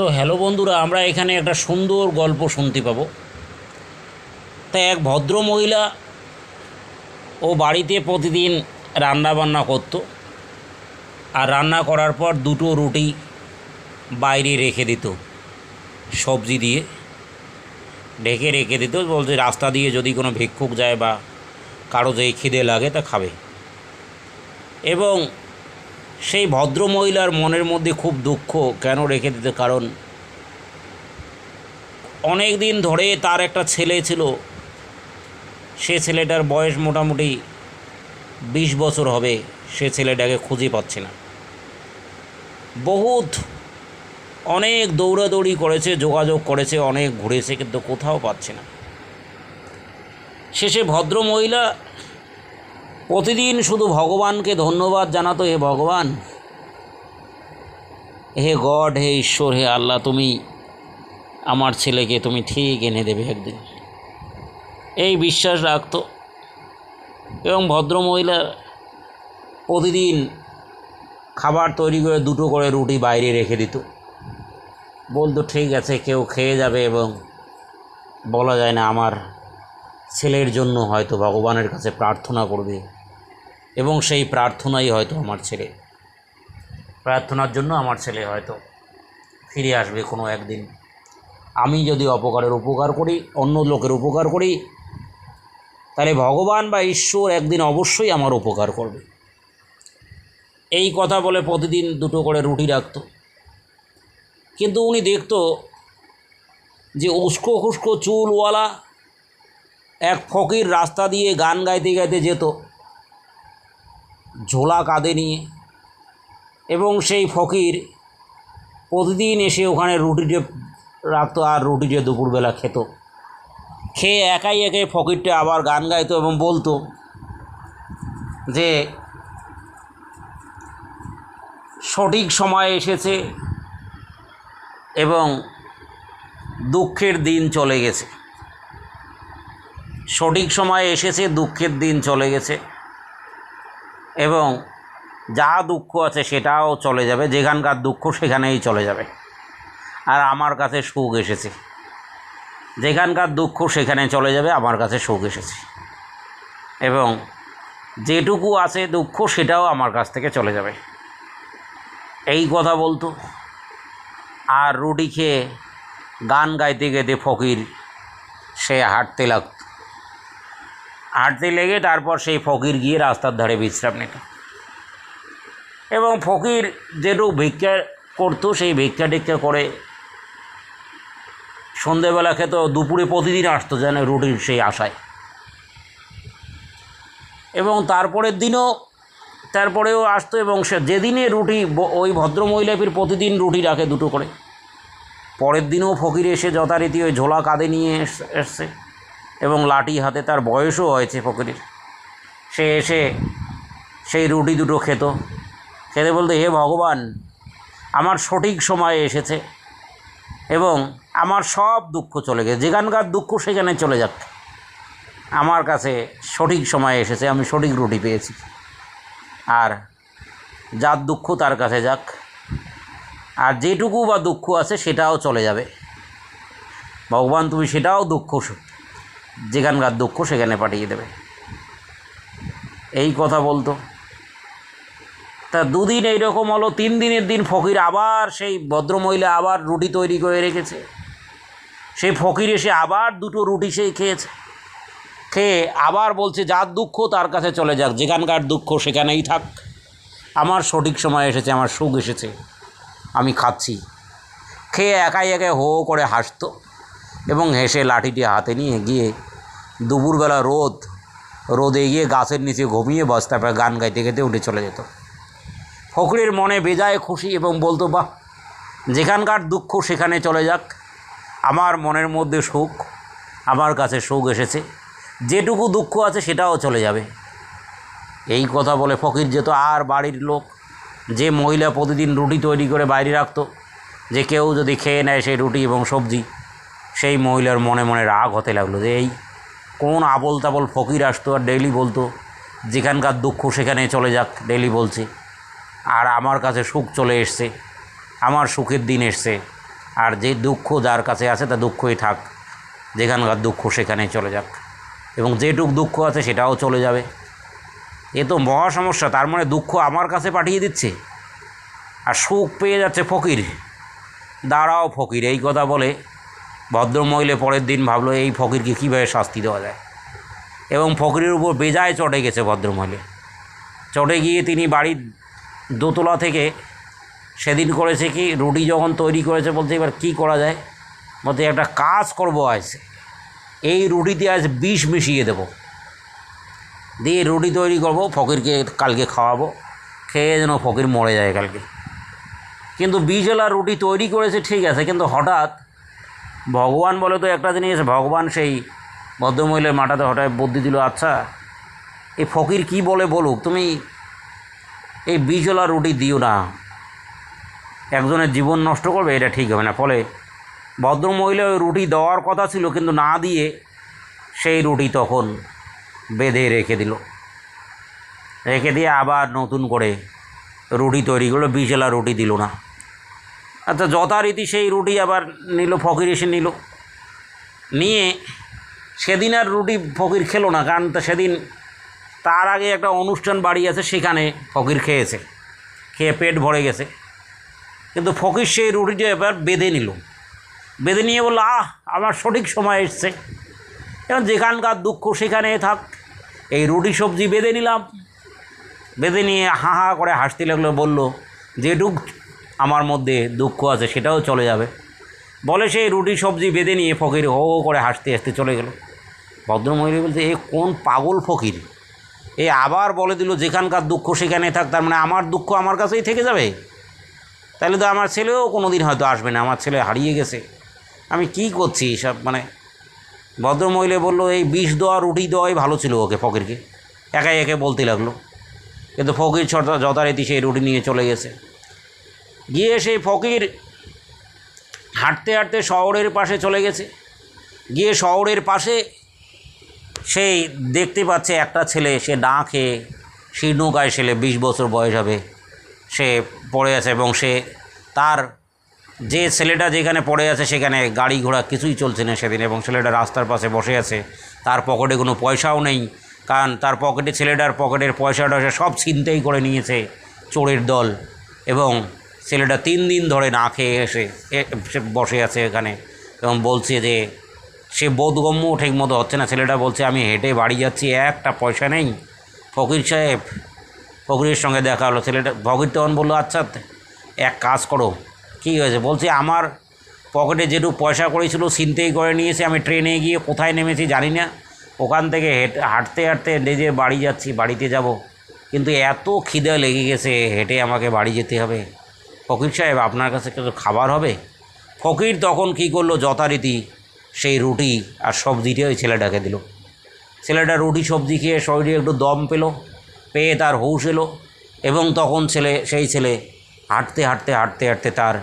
তো হ্যালো বন্ধুরা, আমরা এখানে একটা সুন্দর গল্প শুনতে পাবো। তা এক ভদ্র মহিলা ও বাড়িতে প্রতিদিন রান্না বান্না করতো আর রান্না করার পর দুটো রুটি বাইরে রেখে দিত, সবজি দিয়ে। ঢেকে রেখে দিত, বলছে রাস্তা দিয়ে যদি কোনো ভিক্ষুক যায় বা কারও যে খিদে লাগে তা খাবে। এবং সেই ভদ্র মহিলার মনের মধ্যে খুব দুঃখ কেন রেখে দিতে? কারণ অনেক দিন ধরে তার একটা ছেলে ছিল। সে ছেলেটার বয়স মোটামুটি বিশ বছর হবে। সে ছেলেটাকে খুঁজে পাচ্ছে না। বহুত অনেক দৌড়াদৌড়ি করেছে, যোগাযোগ করেছে, অনেক ঘুরেছে, কিন্তু কোথাও পাচ্ছে না। শেষে ভদ্র মহিলা প্রতিদিন শুধু ভগবানকে ধন্যবাদ জানাতো হে ভগবান। হে গড, হে ঈশ্বর, হে আল্লাহ, তুমি আমার ছেলেকে তুমি ঠিক এনে দেবে একদিন। এই বিশ্বাস রাখতো। এবং ভদ্রমহিলা প্রতিদিন খাবার তৈরি করে দুটো করে রুটি বাইরে রেখে দিত। বলতো, ঠিক আছে, কেউ খেয়ে যাবে এবং বলা যায় না আমার ছেলের জন্য হয়তো ভগবানের কাছে প্রার্থনা করবে। এবং সেই প্রার্থনাই হয়তো আমার ছেলে। প্রার্থনার জন্য আমার ছেলে হয়তো ফিরে আসবে কোনো একদিন। আমি যদি অপকারের উপকার করি, অন্য লোকের উপকার করি, তাহলে ভগবান বা ঈশ্বর একদিন অবশ্যই আমার উপকার করবে। এই কথা বলে প্রতিদিন দুটো করে রুটি রাখতো। কিন্তু উনি দেখত যে উস্কো খুস্কো চুলওয়ালা এক ফকির রাস্তা দিয়ে গান গাইতে গাইতে যেত। ঝোলা কাঁধে নিয়ে এবং সেই ফকির প্রতিদিন এসে ওখানে রুটিতে রাখতো আর রুটিতে দুপুরবেলা খেত। খেয়ে একাই একাই ফকিরটা আবার গান গাইতো এবং বলতো যে, সঠিক সময় এসেছে এবং দুঃখের দিন চলে গেছে। সঠিক সময়ে এসেছে, দুঃখের দিন চলে গেছে। এবং যা দুঃখ আছে সেটাও চলে যাবে যেখানকার দুঃখ সেখানেই চলে যাবে। আর আমার কাছে সুখ এসেছে। যেখানকার দুঃখ সেখানে চলে যাবে, আমার কাছে সুখ এসেছে। এবং যেটুকু আছে দুঃখ সেটাও আমার কাছ থেকে চলে যাবে। এই কথা বলতো। আর রুটি খেয়ে গান গাইতে গাইতে ফকির সে হাঁটতে লাগত। হাঁটতে লেগে তারপর সেই ফকির গিয়ে রাস্তার ধারে বিশ্রাম নিত এবং ফকির যেটুকু ভিক্ষা করতো, সেই ভিক্ষা টিক্ষা করে সন্ধেবেলা খেত, দুপুরে প্রতিদিন আসতো যেন রুটির সেই আশায়। এবং তারপরের দিনও, তারপরেও আসতো এবং সে যেদিনে রুটি ওই ভদ্রমহিলা ফির প্রতিদিন রুটি রাখে দুটো করে। পরের দিনও ফকির এসে যথারীতি ওই ঝোলা কাঁধে নিয়ে এস- এসছে। এবং লাঠি হাতে তার বয়সও হয়েছে ফকিরের। সে এসে সেই রুটি দুটো খেত। খেতে বলতে, হে ভগবান, আমার সঠিক সময়ে এসেছে এবং আমার সব দুঃখ চলে গেছে। যেখানকার দুঃখ সেখানে চলে যাক আমার কাছে সঠিক সময়ে এসেছে, আমি সঠিক রুটি পেয়েছি। আর যার দুঃখ তার কাছে যাক। আর যেটুকু বা দুঃখ আছে সেটাও চলে যাবে। ভগবান, তুমি সেটাও দুঃখ যেখানকার দুঃখ সেখানে পাঠিয়ে দেবে। এই কথা বলতো। তা দুদিন এইরকম হলো, তিন দিনের দিন ফকির আবার সেই ভদ্রমহিলা আবার রুটি তৈরি করে রেখেছে। সেই ফকির এসে আবার দুটো রুটি সেই খেয়েছে। খেয়ে আবার বলছে, যার দুঃখ তার কাছে চলে যাক, যেখানকার দুঃখ সেখানেই থাক। আমার সঠিক সময় এসেছে, আমার সুখ এসেছে, আমি খাচ্ছি। খেয়ে একাই একাই হো হো করে হাসতো এবং হেসে লাঠিটি হাতে নিয়ে গিয়ে দুপুরবেলা রোদ, রোদে গিয়ে গাছের নিচে ঘুমিয়ে বস, তারপরে গান গাইতে গাইতে উঠে চলে যেত। ফকরের মনে বেজায় খুশি এবং বলতো, বাহ, যেখানকার দুঃখ সেখানে চলে যাক। আমার মনের মধ্যে সুখ, আমার কাছে সুখ এসেছে। যেটুকু দুঃখ আছে সেটাও চলে যাবে। এই কথা বলে ফকির যেত, আর বাড়ির লোক, যে মহিলা প্রতিদিন রুটি তৈরি করে বাইরে রাখতো, যে কেউ যদি খেয়ে নেয় সেই রুটি এবং সবজি, সেই মহিলার মনে মনে রাগ হতে লাগল যে, এই কোন আবল তাবল ফকির আসতো আর ডেইলি বলতো, যেখানকার দুঃখ সেখানে চলে যাক ডেইলি বলছে। আর আমার কাছে সুখ চলে এসছে, আমার সুখের দিন এসছে। আর যে দুঃখ যার কাছে আছে তা দুঃখই থাক, যেখানকার দুঃখ সেখানেই চলে যাক। এবং যেটুক দুঃখ আছে, সেটাও চলে যাবে। এ তো মহা সমস্যা, তার মানে দুঃখ আমার কাছে পাঠিয়ে দিচ্ছে। আর সুখ পেয়ে যাচ্ছে ফকির। দাঁড়াও ফকির, এই কথা বলে ভদ্রমহিলে পরের দিন ভাবলো, এই ফকিরকে কীভাবে শাস্তি দেওয়া যায়? এবং ফকিরের উপর বেজায় চটে গেছে ভদ্রমহিলে। চটে গিয়ে তিনি বাড়ির দোতলা থেকে সেদিন করেছে কি, রুটি যখন তৈরি করেছে বলতে এবার কী করা যায়? বলতে একটা কাজ করব আজ। এই রুটিতে আজ বিষ মিশিয়ে দেবো। দিয়ে রুটি তৈরি করব, ফকিরকে কালকে খাওয়াবো। খেয়ে যেন ফকির মরে যায় কালকে। কিন্তু বীজওয়ালা রুটি তৈরি করেছে ঠিক আছে, কিন্তু হঠাৎ ভগবান বলে তো একটা জিনিস ভগবান সেই ভদ্রমহিলার মাটাতে হঠাৎ বুদ্ধি দিল আচ্ছা এই ফকির কি বলে বলুক, তুমি এই বীজওয়ালা রুটি দিও না, একজনের জীবন নষ্ট করবে, এটা ঠিক হবে না। ফলে ভদ্রমহিলা ওই রুটি দেওয়ার কথা ছিল, কিন্তু না দিয়ে সেই রুটি তখন বেঁধে রেখে দিল। রেখে দিয়ে আবার নতুন করে রুটি তৈরি করল বিজেলা রুটি দিল না। আচ্ছা যথারীতি সেই রুটি আবার নিল, ফকির এসে নিল। নিয়ে সেদিন আর রুটি ফকির খেলো না, কারণ তা সেদিন তার আগে একটা অনুষ্ঠান বাড়ি আছে, সেখানে ফকির খেয়েছে। খেয়ে পেট ভরে গেছে। কিন্তু ফকির সেই রুটিটা এবার বেঁধে নিল। বেঁধে নিয়ে বলল, আহ, আমার সঠিক সময় এসছে। এবং যেখানকার দুঃখ সেখানে থাক। এই রুটি সবজি বেঁধে নিলাম। বেঁধে নিয়ে হা হা করে হাসতে লাগল, বলল, যেটুক আমার মধ্যে দুঃখ আছে, সেটাও চলে যাবে। বলে সেই রুটি সবজি বেঁধে নিয়ে ফকির হো হো করে হাসতে হাসতে চলে গেল। ভদ্রমহিলা বলছে, এ কোন পাগল ফকির? এ আবার বলে দিল, যেখানকার দুঃখ সেখানে থাক, তার মানে আমার দুঃখ আমার কাছেই থেকে যাবে? তাহলে তো আমার ছেলেও কোনো দিন হয়তো আসবে না, আমার ছেলে হারিয়ে গেছে। আমি কি করছি সব মানে ভদ্রমহিলা বলল, এই বিষ দেওয়া রুটি দেওয়াই ভালো ছিল ওকে ফকিরকে। একাই একে বলতে লাগল। কিন্তু ফকির যথারীতি সেই রুটি নিয়ে চলে গেছে। গিয়ে সেই ফকির হাঁটতে হাঁটতে শহরের পাশে চলে গেছে। গিয়ে শহরের পাশে সেই দেখতে পাচ্ছে একটা ছেলে, সে না খেয়ে শীর্ণকায় ছেলে বিশ বছর বয়স হবে। সে পড়ে আছে এবং সে তার যে ছেলেটা যেখানে পড়ে আছে সেখানে গাড়ি ঘোড়া কিছুই চলছে না সেদিন এবং ছেলেটা রাস্তার পাশে বসে আছে। তার পকেটে কোনো পয়সাও নেই, কারণ তার পকেটে ছেলেটার পকেটের পয়সাটা সে সব ছিনতেই করে নিয়েছে চোরের দল এবং ছেলেটা তিন দিন ধরে না খেয়ে এসে বসে আছে এখানে এবং বলছে যে, সে বোধগম্য ঠিক মতো হচ্ছে না। ছেলেটা বলছে, আমি হেঁটে বাড়ি যাচ্ছি, একটা পয়সা নেই। ফকির সাহেব ফকিরের সঙ্গে দেখা হলো। ছেলেটা, ফকির তখন বলল আচ্ছা এক কাজ করো। কী হয়েছে? বলছে, আমার পকেটে যেটুকু পয়সা করেছিল, ছিনতেই করে নিয়েছে। আমি ট্রেনে গিয়ে কোথায় নেমেছি জানি না। ওখান থেকে হেঁটে, হাঁটতে হাঁটতে নিজে বাড়ি যাচ্ছি, বাড়িতে যাব। কিন্তু এত খিদে লেগে গেছে, হেঁটে আমাকে বাড়ি যেতে হবে। ফকির সাহেব, আপনার কাছে কিছু খাবার হবে? ফকির তখন কী করল? যথারীতি সেই রুটি আর সবজিটা ওই ছেলেটাকে দিল। ছেলেটা রুটি, সবজি খেয়ে শরীরে একটু দম পেল, পেয়ে তার হুঁশ এলো এবং তখন ছেলে, সেই ছেলে হাঁটতে হাঁটতে হাঁটতে হাঁটতে তার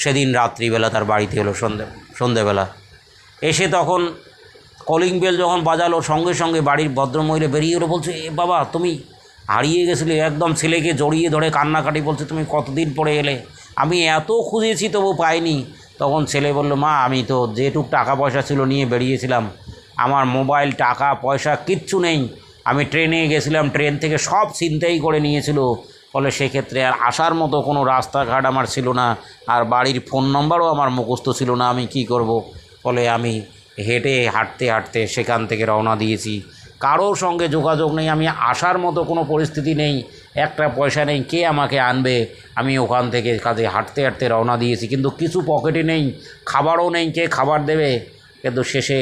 সেদিন রাত্রিবেলা তার বাড়িতে এলো সন্ধে, সন্ধেবেলা। এসে তখন কলিং বেল যখন বাজালো, সঙ্গে সঙ্গে বাড়ির ভদ্রমহিলা বেরিয়ে এলো, বলছে, এ বাবা, তুমি হারিয়ে গেছিলে, একদম ছেলেকে জড়িয়ে ধরে কান্নাকাটি বলছে, তুমি কতদিন পরে এলে? আমি এত খুঁজেছি তবু পাইনি। তখন ছেলে বলল, মা, আমি তো যেটুক টাকা পয়সা ছিল নিয়ে বেরিয়েছিলাম। আমার মোবাইল, টাকা, পয়সা কিচ্ছু নেই। আমি ট্রেনে গেছিলাম, ট্রেন থেকে সব চিন্তাই করে নিয়েছিল। ফলে সেক্ষেত্রে আর আসার মতো কোনো রাস্তাঘাট আমার ছিল না। আর বাড়ির ফোন নম্বরও আমার মুখস্থ ছিল না, আমি কি করব? ফলে আমি হেঁটে, হাঁটতে হাঁটতে সেখান থেকে রওনা দিয়েছি। কারোর সঙ্গে যোগাযোগ নেই, আমি আসার মতো কোনো পরিস্থিতি নেই। একটা পয়সা নেই, কে আমাকে আনবে? আমি ওখান থেকে কাজে হাঁটতে হাঁটতে রওনা দিয়েছি, কিন্তু কিছু পকেটে নেই, খাবারও নেই, কে খাবার দেবে? কিন্তু শেষে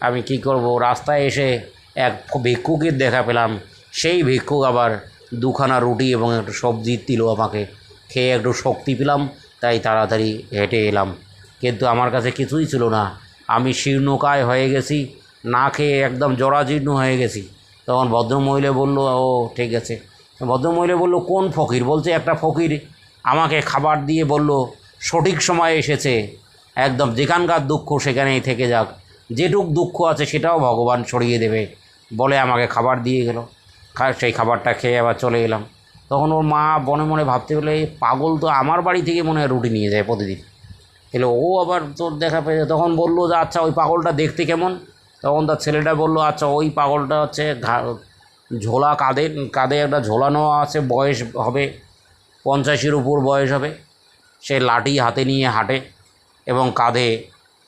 আমি কি করব? রাস্তায় এসে এক ভিক্ষুকের দেখা পেলাম, সেই ভিক্ষুক আবার দুখানা রুটি এবং একটু সবজি দিল আমাকে। খেয়ে একটু শক্তি পেলাম, তাই তাড়াতাড়ি হেঁটে এলাম। কিন্তু আমার কাছে কিছুই ছিল না। আমি শীর্ণকায় হয়ে গেছি, না খেয়ে একদম জরাজীর্ণ হয়ে গেছি। তখন ভদ্রমহিলা বলল, ও, ঠিক আছে। ভদ্রমহিলা বলল, কোন ফকির? বলছে, একটা ফকির আমাকে খাবার দিয়ে বলল, সঠিক সময় এসেছে। একদম যেখানকার দুঃখ সেখানেই থেকে যাক। যেটুক দুঃখ আছে সেটাও ভগবান সরিয়ে দেবে। বলে আমাকে খাবার দিয়ে গেল। সেই খাবারটা খেয়ে আবার চলে এলাম। তখন ওর মা মনে মনে ভাবতে এই পাগল তো আমার বাড়ি থেকে মনে হয় রুটি নিয়ে যায় প্রতিদিন। এলো ও আবার তোর দেখা পেয়ে তখন বলল যে আচ্ছা ওই পাগলটা দেখতে কেমন? তখন তার ছেলেটা বলল আচ্ছা ওই পাগলটা হচ্ছে ঝোলা কাঁধে কাঁধে একটা ঝোলানো আছে, বয়স হবে পঞ্চাশের উপর বয়স হবে। সে লাঠি হাতে নিয়ে হাঁটে এবং কাঁধে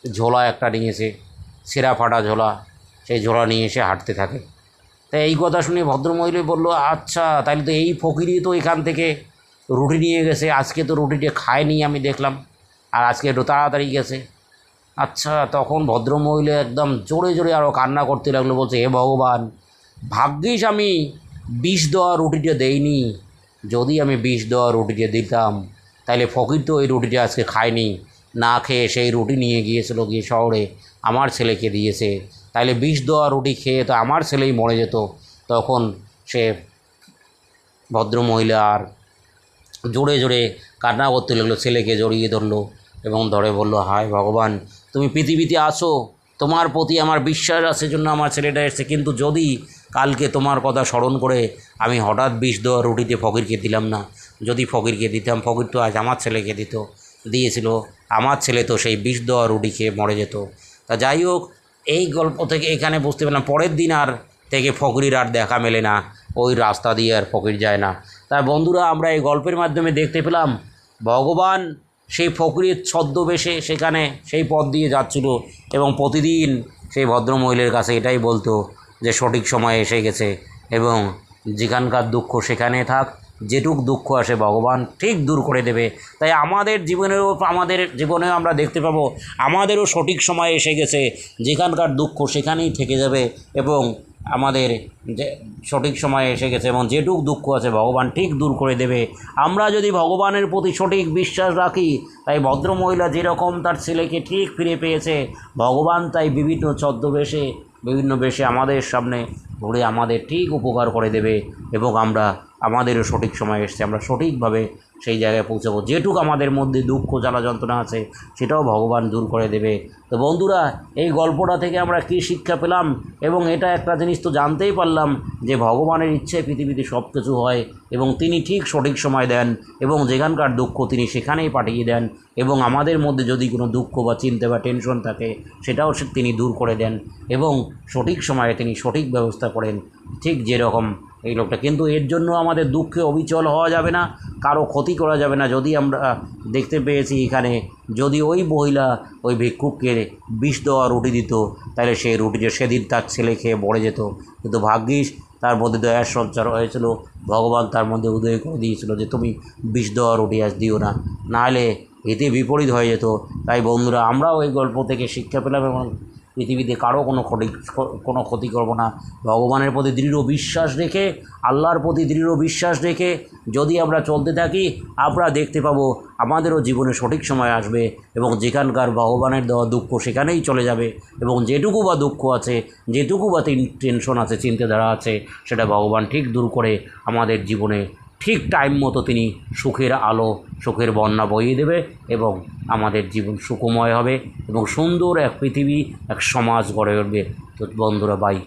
ঝোলা একটা নিয়েছে সেরা ফাটা ঝোলা, সেই ঝোলা নিয়ে এসে হাঁটতে থাকে। তাই এই কথা শুনে ভদ্রমহিলা বলল আচ্ছা তাহলে তো এই ফকিরই তো এখান থেকে রুটি নিয়ে গেছে। আজকে তো রুটিটা খায়নি আমি দেখলাম, আর আজকে একটু তাড়াতাড়ি গেছে। আচ্ছা তখন ভদ্রমহিলা একদম জোরে জোরে আরও কান্না করতে লাগল, বলছে, হে ভগবান ভাগ্যিস আমি বিষ দেওয়া রুটিটা দেইনি। যদি আমি বিষ দেওয়া রুটিটা দিতাম তাহলে ফকির তো ওই রুটিটা আজকে খায়নি। না খেয়ে সেই রুটি নিয়ে গিয়েছিল, গিয়ে শহরে আমার ছেলেকে দিয়েছে। তাহলে বিষ দেওয়া রুটি খেয়ে তো আমার ছেলেই মরে যেত। তখন সে ভদ্রমহিলা আর জোরে জোরে কান্না করতে লাগল, ছেলেকে জড়িয়ে ধরলো এবং ধরে বলল, হায় ভগবান, তুমি পৃথিবীতে আসো তোমার প্রতি আমার বিশ্বাস আছে জন্য আমার ছেলেটা এসেছে। কিন্তু যদি কালকে তোমার কথা স্মরণ করে আমি হঠাৎ বিষ দেওয়া রুটিতে ফকিরকে দিলাম না। যদি ফকিরকে দিতাম, ফকির তো আজ আমার ছেলেকে দিত। দিয়েছিল। আমার ছেলে তো সেই বিষ দেওয়া রুটি খেয়ে মরে যেত। তা যাই হোক, এই গল্প থেকে এখানে বুঝতে পারলাম, পরের দিন আর থেকে ফকির আর দেখা মেলে না। ওই রাস্তা দিয়ে আর ফকির যায় না। তাই বন্ধুরা, আমরা এই গল্পের মাধ্যমে দেখতে পেলাম, ভগবান সেই ফকিরের ছদ্মবেশে সেখানে সেই পথ দিয়ে যাচ্ছিল এবং প্রতিদিন সেই ভদ্রমহিলের কাছে এটাই বলতো যে সঠিক সময় এসে গেছে এবং যেখানকার দুঃখ সেখানে থাক, যেটুক দুঃখ আসে ভগবান ঠিক দূর করে দেবে। তাই আমাদের জীবনেও আমাদের জীবনেও আমরা দেখতে পাবো, আমাদেরও সঠিক সময় এসে গেছে, যেখানকার দুঃখ সেখানেই থেকে যাবে এবং আমাদের যে সঠিক সময় এসে গেছে এবং যেটুক দুঃখ আছে ভগবান ঠিক দূর করে দেবে। আমরা যদি ভগবানের প্রতি সঠিক বিশ্বাস রাখি, তাই ভদ্রমহিলা যেরকম তার ছেলেকে ঠিক ফিরে পেয়েছে, ভগবান তাই বিভিন্ন ছদ্মবেশে বিভিন্ন বেশে আমাদের সামনে ঘুরে আমাদের ঠিক উপকার করে দেবে এবং আমরা আমাদেরও সঠিক সময় এসছে। আমরা সঠিকভাবে সেই জায়গায় পৌঁছাবো। যেটুক আমাদের মধ্যে দুঃখ জ্বালা যন্ত্রণা আছে, সেটাও ভগবান দূর করে দেবে। তো বন্ধুরা, এই গল্পটা থেকে আমরা কী শিক্ষা পেলাম? এবং এটা একটা জিনিস তো জানতেই পারলাম যে ভগবানের ইচ্ছে পৃথিবীতে সব কিছু হয় এবং তিনি ঠিক সঠিক সময় দেন এবং যেখানকার দুঃখ তিনি সেখানেই পাঠিয়ে দেন এবং আমাদের মধ্যে যদি কোনো দুঃখ বা চিন্তা বা টেনশন থাকে, সেটাও তিনি দূর করে দেন এবং সঠিক সময়ে তিনি সঠিক ব্যবস্থা করেন, ঠিক যেরকম এই লোকটা। কিন্তু এর জন্য আমাদের দুঃখে অবিচল হওয়া যাবে না, কারও ক্ষতি করা যাবে না, যদি আমরা দেখতে পেয়েছি এখানে, যদি ওই মহিলা ওই ভিক্ষুককে বিষ দেওয়া রুটি দিত, তাহলে সেই রুটি যে সেদিন তার ছেলে খেয়ে মরে যেত। কিন্তু ভাগ্যিস তার মধ্যে দয়ার সঞ্চার হয়েছিল, ভগবান তার মধ্যে উদয় করে দিয়েছিল যে তুমি বিষ দেওয়া রুটি আজ দিও না, নাহলে এতে বিপরীত হয়ে যেত। তাই বন্ধুরা, আমরাও এই গল্প থেকে শিক্ষা পেলাম এবং পৃথিবীতে কারও কোনো ক্ষতি কোনো ক্ষতি করব না। ভগবানের প্রতি দৃঢ় বিশ্বাস রেখে, আল্লাহর প্রতি দৃঢ় বিশ্বাস রেখে যদি আমরা চলতে থাকি, আমরা দেখতে পাবো আমাদেরও জীবনে সঠিক সময় আসবে এবং যেখানকার ভগবানের দেওয়া দুঃখ সেখানেই চলে যাবে এবং যেটুকু বা দুঃখ আছে, যেটুকু বা টেন- টেনশন আছে, চিন্তাধারা আছে, সেটা ভগবান ঠিক দূর করে আমাদের জীবনে ঠিক টাইম মতো তিনি সুখের আলো, সুখের বন্যা বইয়ে দেবে এবং আমাদের জীবন সুখময় হবে এবং সুন্দর এক পৃথিবী, এক সমাজ গড়ে উঠবে। তো বন্ধুরা বাই